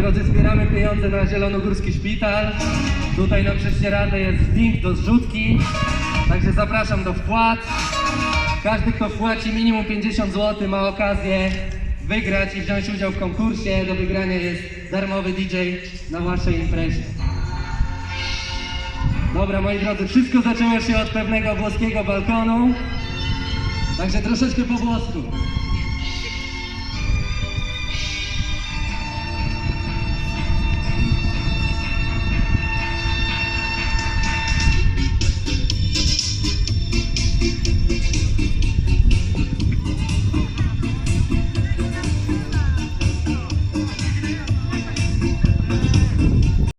drodzy, zbieramy pieniądze na Zielonogórski Szpital. Tutaj na prześcieradę jest link do zrzutki, także zapraszam do wpłat. Każdy, kto wpłaci minimum 50 zł ma okazję wygrać i wziąć udział w konkursie. Do wygrania jest darmowy DJ na waszej imprezie. Dobra, moi drodzy, wszystko zaczęło się od pewnego włoskiego balkonu. Także troszeczkę po włosku.